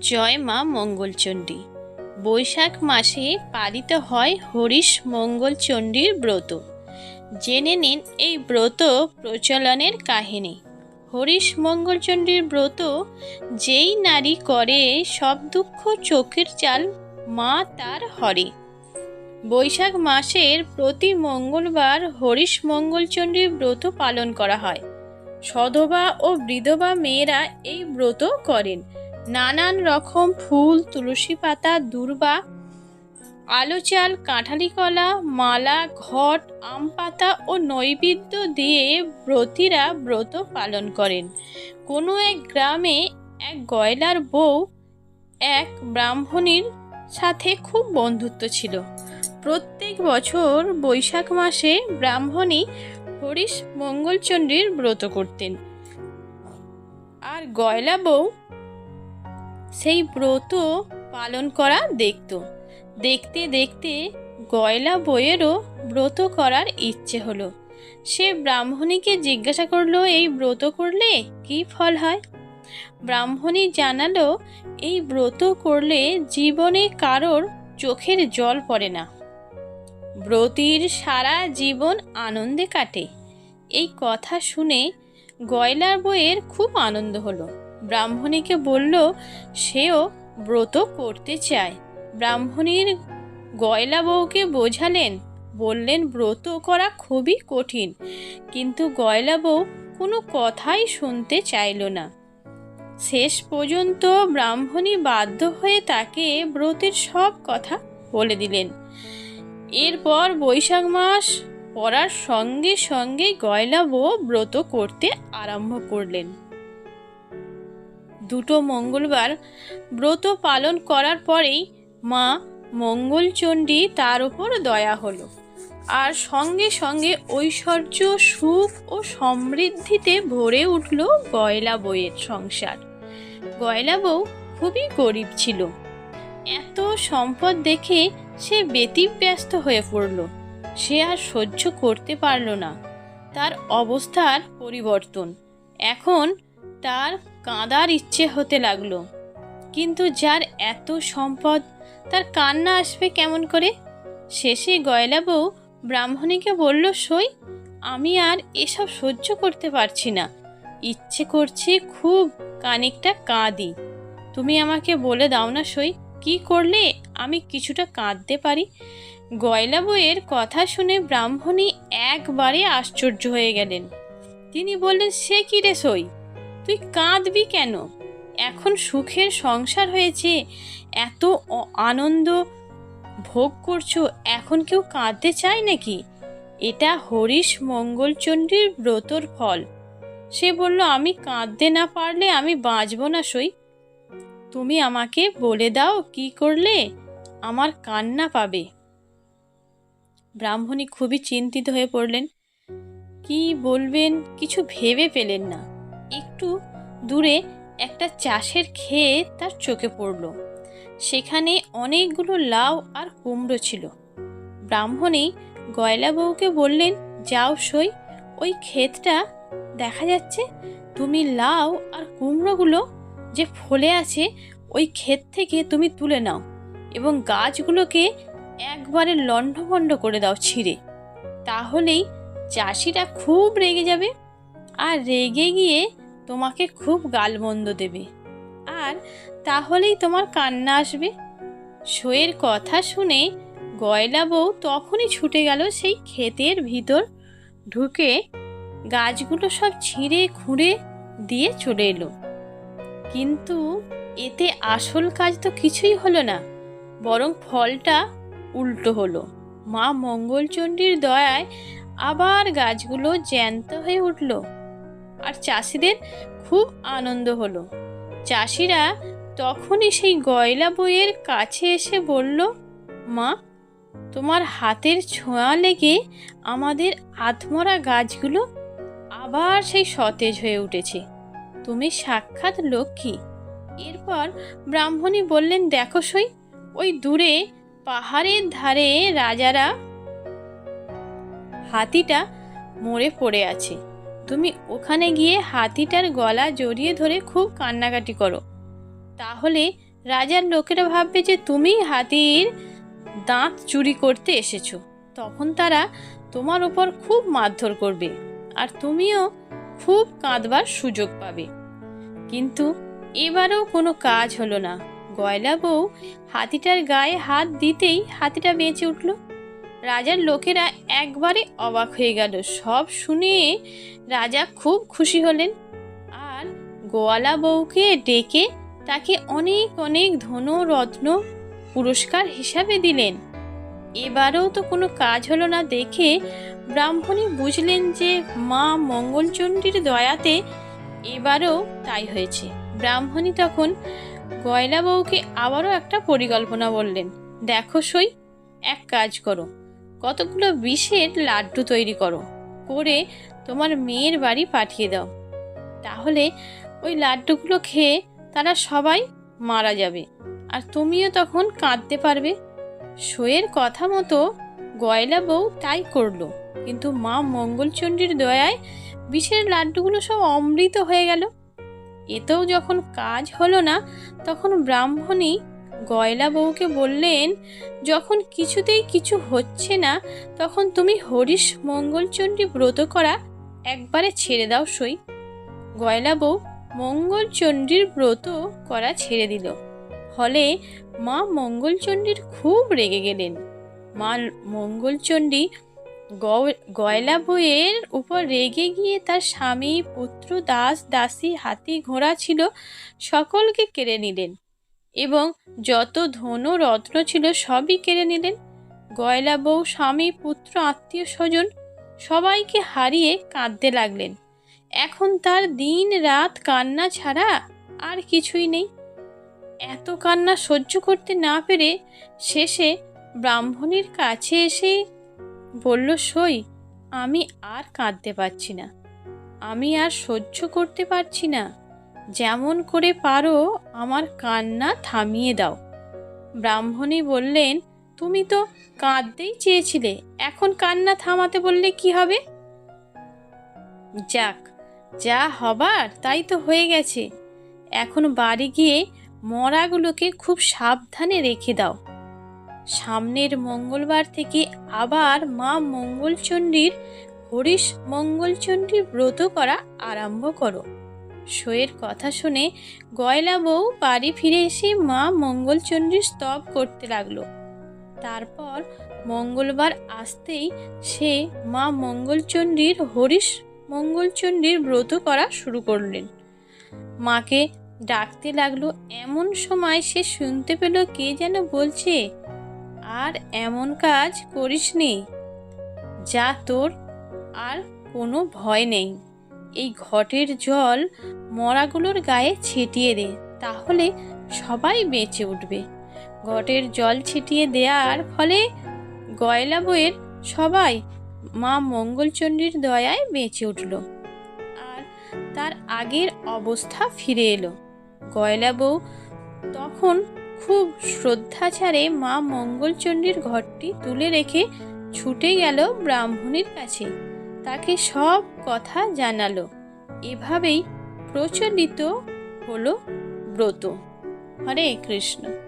জয় মা মঙ্গলচণ্ডী। বৈশাখ মাসে পালিত হয় হরিশ মঙ্গলচণ্ডীর ব্রত। জেনে নিন এই ব্রত প্রচলনের কাহিনী। হরিশ মঙ্গলচণ্ডীর ব্রত, যেই নারী করে সব দুঃখ চোখের চাল, মা তার হরে। বৈশাখ মাসের প্রতি মঙ্গলবার হরিশ মঙ্গলচণ্ডীর ব্রত পালন করা হয়। সধবা ও বিধবা মেয়েরা এই ব্রত করেন। নানান রকম ফুল, তুলসী পাতা, দূর্বা, আলোচাল কাঁঠালি কলা মালা, ঘট, আম পাতা ও নৈবেদ্য দিয়ে ব্রতীরা ব্রত পালন করেন। কোনো এক গ্রামে এক গয়লার বউ এক ব্রাহ্মণীর সাথে খুব বন্ধুত্ব ছিল। প্রত্যেক বছর বৈশাখ মাসে ব্রাহ্মণী হরিশ মঙ্গলচণ্ডীর ব্রত করতেন। আর গয়লা বউ সেই ব্রত পালন করা দেখত। দেখতে দেখতে গয়লা বইয়েরও ব্রত করার ইচ্ছে হলো। সে ব্রাহ্মণীকে জিজ্ঞাসা করল, এই ব্রত করলে কি ফল হয়? ব্রাহ্মণী জানালো, এই ব্রত করলে জীবনে কারোর চোখের জল পড়ে না। ব্রতীর সারা জীবন আনন্দে কাটে। এই কথা শুনে গয়লার বইয়ের খুব আনন্দ হলো। ব্রাহ্মণীকে বলল, সেও ব্রত করতে চায়। ব্রাহ্মণীর গয়লা বউকে বোঝালেন, বললেন ব্রত করা খুবই কঠিন, কিন্তু গয়লা বউ কোনো কথাই শুনতে চাইল না। শেষ পর্যন্ত ব্রাহ্মণী বাধ্য হয়ে তাকে ব্রতের সব কথা বলে দিলেন। এরপর বৈশাখ মাস পড়ার সঙ্গে সঙ্গে গয়লা বউ ব্রত করতে আরম্ভ করলেন। দুটো মঙ্গলবার ব্রত পালন করার পরেই মা মঙ্গলচণ্ডী তার উপর দয়া হলো। আর সঙ্গে সঙ্গে ঐশ্বর্য, সুখ ও সমৃদ্ধিতে ভরে উঠল গয়লা বইয়ের সংসার। গয়লা বউ খুবই গরিব ছিল। এত সম্পদ দেখে সে ব্যতিব্যস্ত হয়ে পড়ল। সে আর সহ্য করতে পারল না। তার অবস্থার পরিবর্তন। এখন তার কাঁদার ইচ্ছে হতে লাগল। কিন্তু যার এত সম্পদ, তার কান্না আসবে কেমন করে? শেষে গয়লা বউ ব্রাহ্মণীকে বলল, সই, আমি আর এসব সহ্য করতে পারছি না। ইচ্ছে করছে খুব কানেকটা কাঁদি। তুমি আমাকে বলে দাও না সই, কি করলে আমি কিছুটা কাঁদতে পারি? গয়লা বইয়ের কথা শুনে ব্রাহ্মণী একবারে আশ্চর্য হয়ে গেলেন। তিনি বললেন, সে কি রে সই? তুই কাঁদবি কেন? এখন সুখের সংসার হয়েছে, এত আনন্দ ভোগ করছ, এখন কেউ কাঁদতে চায় নাকি? এটা হরিশ মঙ্গলচণ্ডীর ব্রতর ফল। সে বলল, আমি কাঁদতে না পারলে আমি বাঁচব না সই। তুমি আমাকে বলে দাও কি করলে, আমার কান্না পাবে। ব্রাহ্মণী খুবই চিন্তিত হয়ে পড়লেন। কি বলবেন, কিছু ভেবে পেলেন না। একটু দূরে একটা চাষের ক্ষেত তার চোখে পড়ল। সেখানে অনেকগুলো লাউ আর কুমড়ো ছিল। ব্রাহ্মণী গয়লা বউকে বললেন, যাও সই, ওই ক্ষেতটা দেখা যাচ্ছে তুমি লাউ আর কুমড়োগুলো যে ফলে আছে, ওই ক্ষেত থেকে তুমি তুলে নাও এবং গাছগুলোকে একবারে লণ্ডভণ্ড করে দাও ছিঁড়ে। তাহলেই চাষিরা খুব রেগে যাবে। আর রেগে গিয়ে তোমাকে খুব গালমন্দ দেবে। আর তাহলেই তোমার কান্না আসবে। শোয়ের কথা শুনে গয়লা বউ তখনই ছুটে গেল সেই ক্ষেতের ভিতর ঢুকে গাছগুলো সব ছিঁড়ে খুঁড়ে দিয়ে চলে এলো। কিন্তু এতে আসল কাজ তো কিছুই হলো না, বরং ফলটা উল্টো হলো। মা মঙ্গলচণ্ডীর দয়ায় আবার গাছগুলো জ্যান্ত হয়ে উঠল। আর চাষিদের খুব আনন্দ হলো। চাষিরা তখনই সেই গয়লা বইয়ের কাছে এসে বলল, মা, তোমার হাতের ছোঁয়া লেগে আমাদের আধমরা গাছগুলো আবার সেই সতেজ হয়ে উঠেছে। তুমি সাক্ষাৎ লক্ষ্মী। এরপর ব্রাহ্মণী বললেন, দেখো সই, ওই দূরে পাহাড়ের ধারে রাজারা হাতিটা মরে পড়ে আছে। তুমি ওখানে গিয়ে হাতিটার গলা জড়িয়ে ধরে খুব কান্নাকাটি করো। তাহলে রাজার লোকেরা ভাববে যে তুমি হাতির দাঁত চুরি করতে এসেছ। তখন তারা তোমার ওপর খুব মারধর করবে আর তুমিও খুব কাঁদবার সুযোগ পাবে। কিন্তু এবারেও কোনো কাজ হলো না। গয়লা বউ হাতিটার গায়ে হাত দিতেই হাতিটা বেঁচে উঠল। রাজার লোকেরা একবারে অবাক হয়ে গেল। সব শুনে রাজা খুব খুশি হলেন। আর গোয়ালা বউকে ডেকে তাকে অনেক অনেক ধন রত্ন পুরস্কার হিসাবে দিলেন। এবারেও তো কোনো কাজ হলো না দেখে ব্রাহ্মণী বুঝলেন যে মা মঙ্গলচণ্ডীর দয়াতে এবারও তাই হয়েছে। ব্রাহ্মণী তখন গয়লা বউকে আবারও একটা পরিকল্পনা বললেন, দেখো সই, এক কাজ করো। কতগুলো বিষের লাড্ডু তৈরি করো, করে তোমার মেয়ের বাড়ি পাঠিয়ে দাও। তাহলে ওই লাড্ডুগুলো খেয়ে তারা সবাই মারা যাবে আর তুমিও তখন কাঁদতে পারবে। শোয়ের কথা মতো গয়লা বউ তাই করল, কিন্তু মা মঙ্গলচণ্ডীর দয়ায় বিষের লাড্ডুগুলো সব অমৃত হয়ে গেল। এতেও যখন কাজ হলো না, তখন ব্রাহ্মণী গয়লা বউকে বললেন, যখন কিছুতেই কিছু হচ্ছে না, তখন তুমি হরিশ মঙ্গলচণ্ডী ব্রত করা একবারে ছেড়ে দাও সই। গয়লা বউ মঙ্গলচণ্ডীর ব্রত করা ছেড়ে দিল। ফলে মা মঙ্গলচণ্ডীর খুব রেগে গেলেন। মা মঙ্গলচণ্ডী গয়লা বইয়ের উপর রেগে গিয়ে তার স্বামী, পুত্র, দাস, দাসী, হাতি, ঘোড়া ছিল, সকলকে কেড়ে নিলেন। এবং যত ধন রত্ন ছিল সবই কেড়ে নিলেন। গয়লা বউ, স্বামী, পুত্র, আত্মীয় স্বজন সবাইকে হারিয়ে কাঁদতে লাগলেন। এখন তার দিন রাত কান্না ছাড়া আর কিছুই নেই। এত কান্না সহ্য করতে না পেরে শেষে ব্রাহ্মণীর কাছে এসে বলল, সই, আমি আর কাঁদতে পারছি না। আমি আর সহ্য করতে পারছি না। যেমন করে পারো, আমার কান্না থামিয়ে দাও। ব্রাহ্মণী বললেন, তুমি তো কাঁদতেই চেয়েছিলে, এখন কান্না থামাতে বললে কি হবে? যাক, যা হবার তাই তো হয়ে গেছে। এখন বাড়ি গিয়ে মরাগুলোকে খুব সাবধানে রেখে দাও। সামনের মঙ্গলবার থেকে আবার মা মঙ্গলচণ্ডীর, হরিশ মঙ্গলচণ্ডীর ব্রত করা আরম্ভ করো। শোয়ের কথা শুনে গয়লা বউ বাড়ি ফিরে এসে মা মঙ্গলচণ্ডীর স্তব করতে লাগল। তারপর মঙ্গলবার আসতেই সে মা মঙ্গলচণ্ডীর হরিশ মঙ্গলচণ্ডীর ব্রত করা শুরু করলেন। মাকে ডাকতে লাগল, এমন সময় সে শুনতে পেল কে যেন বলছে, আর এমন কাজ করিস করিসনি, যা তোর আর কোনো ভয় নেই এই ঘটের জল মরাগুলোর গায়ে ছিটিয়ে দে, তাহলে সবাই বেঁচে উঠবে। ঘটের জল ছিটিয়ে দেওয়ার ফলে গয়লা বইয়ের সবাই মা মঙ্গলচণ্ডীর দয়ায় বেঁচে উঠল আর তার আগের অবস্থা ফিরে এলো। গয়লা বউ তখন খুব শ্রদ্ধাচারে মা মঙ্গলচণ্ডীর ঘরটি তুলে রেখে ছুটে গেল ব্রাহ্মণীর কাছে। তাকে সব কথা জানালো। এভাবেই প্রচলিত হলো ব্রত। হরে কৃষ্ণ।